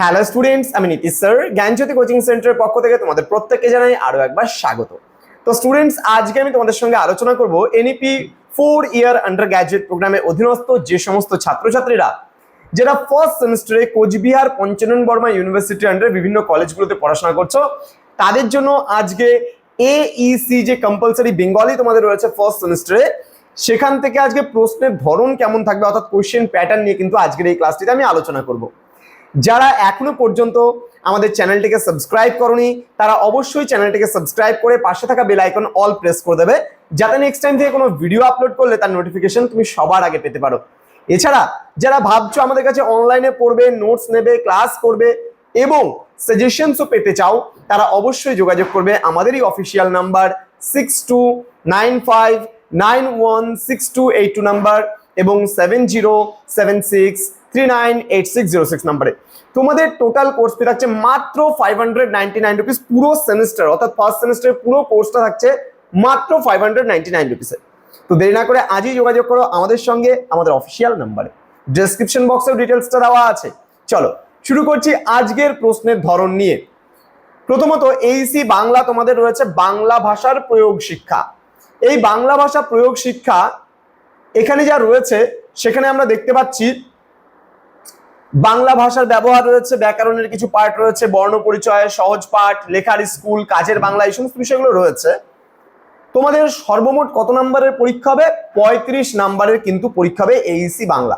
Hello students আমি Nitish sir জ্ঞানজ্যোতি coaching সেন্টারের পক্ষ থেকে তোমাদের প্রত্যেককে জানাই আরও একবার স্বাগত। তো স্টুডেন্টস আজকে আমি তোমাদের সঙ্গে আলোচনা করব NEP four year undergraduate প্রোগ্রামের অধীনস্থ যে সমস্ত ছাত্রছাত্রীরা, যারা ফার্স্ট সেমিস্টারে কোচবিহার পঞ্চানন বর্মা ইউনিভার্সিটি আন্ডারে বিভিন্ন কলেজগুলোতে পড়াশোনা করছ, তাদের জন্য আজকে এইসি যে কম্পালসারি বেঙ্গলি তোমাদের রয়েছে ফার্স্ট সেমিস্টারে সেখান থেকে আজকে প্রশ্নের ধরন কেমন থাকবে অর্থাৎ কোশ্চেন প্যাটার্ন নিয়ে কিন্তু আজকের এই ক্লাসটিতে আমি আলোচনা করব। যারা এখনও পর্যন্ত আমাদের চ্যানেলটিকে সাবস্ক্রাইব করনি, তারা অবশ্যই চ্যানেলটিকে সাবস্ক্রাইব করে পাশে থাকা বেল আইকন অল প্রেস করে দেবে, যাতে নেক্সট টাইম থেকে কোনো ভিডিও আপলোড করলে তার নোটিফিকেশন তুমি সবার আগে পেতে পারো। এছাড়া, যারা ভাবছ আমাদের কাছে অনলাইনে পড়বে নোটস নেবে ক্লাস করবে এবং সাজেশনসও পেতে চাও, তারা অবশ্যই যোগাযোগ করবে আমাদেরই official number six two nine five nine one six two eight two number এবং seven zero seven six three nine eight six zero six নাম্বারে। তোমাদের টোটাল কোর্স ফি থাকছে মাত্র five hundred ninety nine rupees পুরো semester অর্থাৎ first সেমিস্টারের পুরো কোর্সটা থাকছে মাত্র ফাইভ হান্ড্রেড নাইনটি নাইন রুপিসে তো দেরি না করে আজই যোগাযোগ করো আমাদের সঙ্গে, আমাদের অফিসিয়াল নাম্বারে ডেসক্রিপশন বক্সেও ডিটেলসটা দেওয়া আছে। চলো, শুরু করছি আজকের প্রশ্নের ধরন নিয়ে। প্রথমত এইসি বাংলা তোমাদের রয়েছে বাংলা ভাষার প্রয়োগ শিক্ষা। এই বাংলা ভাষা প্রয়োগ শিক্ষা এখানে যা রয়েছে, সেখানে আমরা দেখতে পাচ্ছি বাংলা ভাষার ব্যবহার রয়েছে, ব্যাকরণের কিছু পার্ট রয়েছে, বর্ণ পরিচয়, সহজ পাঠ, লেখার স্কুল কাজের বাংলা, এই সমস্ত বিষয়গুলো রয়েছে। তোমাদের সর্বমোট কত নাম্বারের পরীক্ষা হবে? পঁয়ত্রিশ নাম্বারের কিন্তু পরীক্ষা হবে এইসি বাংলা।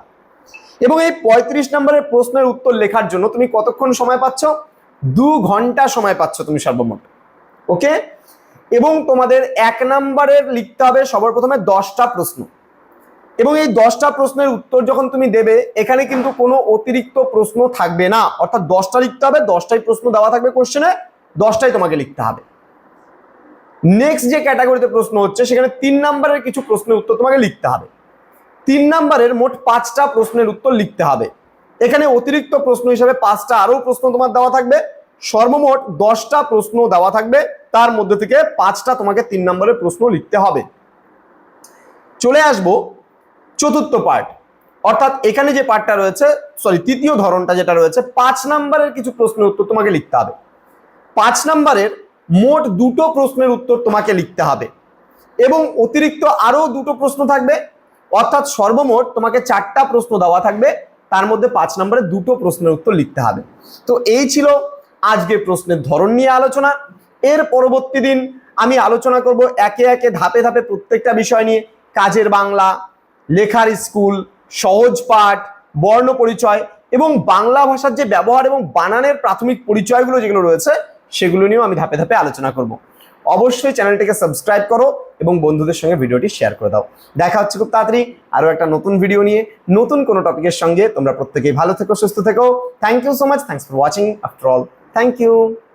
এবং এই পঁয়ত্রিশ নাম্বারের প্রশ্নের উত্তর লেখার জন্য তুমি কতক্ষণ সময় পাচ্ছ? দু ঘণ্টা সময় পাচ্ছ তুমি সর্বমোট। ওকে এবং তোমাদের এক নাম্বারের লিখতে হবে সবার প্রথমে দশটা প্রশ্ন। এবং এই দশটা প্রশ্নের উত্তর যখন তুমি দেবে, এখানে কিন্তু কোনো অতিরিক্ত প্রশ্ন থাকবে না। অর্থাৎ দশটা লিখতে হবে, দশটাই প্রশ্ন দেওয়া থাকবে কোশ্চেনে দশটাই তোমাকে লিখতে হবে। নেক্সট যে ক্যাটাগরিতে প্রশ্ন হচ্ছে, সেখানে তিন নাম্বারের কিছু প্রশ্নের উত্তর তোমাকে লিখতে হবে। তিন নাম্বারের মোট পাঁচটা প্রশ্নের উত্তর লিখতে হবে। এখানে অতিরিক্ত প্রশ্ন হিসাবে পাঁচটা আরও প্রশ্ন তোমার দেওয়া থাকবে। সর্বমোট দশটা প্রশ্ন দেওয়া থাকবে। তার মধ্যে থেকে পাঁচটা তোমাকে তিন নম্বরের প্রশ্ন লিখতে হবে। চলে আসব চতুর্থ পার্ট অর্থাৎ এখানে যে পার্টটা রয়েছে সরি তৃতীয় ধরনটা যেটা রয়েছে, পাঁচ নাম্বারের কিছু প্রশ্নের উত্তর তোমাকে লিখতে হবে। পাঁচ নাম্বারের মোট দুটো প্রশ্নের উত্তর তোমাকে লিখতে হবে। এবং অতিরিক্ত আরও দুটো প্রশ্ন থাকবে। অর্থাৎ সর্বমোট তোমাকে চারটা প্রশ্ন দেওয়া থাকবে। তার মধ্যে পাঁচ নম্বরে দুটো প্রশ্নের উত্তর লিখতে হবে। তো এই ছিল আজকে প্রশ্নের ধরন নিয়ে আলোচনা। এর পরবর্তী দিন আমি আলোচনা করব একে একে ধাপে ধাপে প্রত্যেকটা বিষয় নিয়ে। কাজের বাংলা লেখার স্কুল, সহজ পাঠ, বর্ণ পরিচয় এবং বাংলা ভাষার যে ব্যবহার এবং বানানের প্রাথমিক পরিচয়গুলো যেগুলো রয়েছে, সেগুলো নিয়েও আমি ধাপে ধাপে আলোচনা করব। অবশ্যই চ্যানেলটিকে সাবস্ক্রাইব করো এবং বন্ধুদের সঙ্গে ভিডিওটি শেয়ার করে দাও। দেখা হচ্ছে খুব তাড়াতাড়ি আরও একটা নতুন ভিডিও নিয়ে, নতুন কোনো টপিকের সঙ্গে। তোমরা প্রত্যেকেই ভালো থেকো, সুস্থ থেকো। Thank you so much thanks for watching after all thank you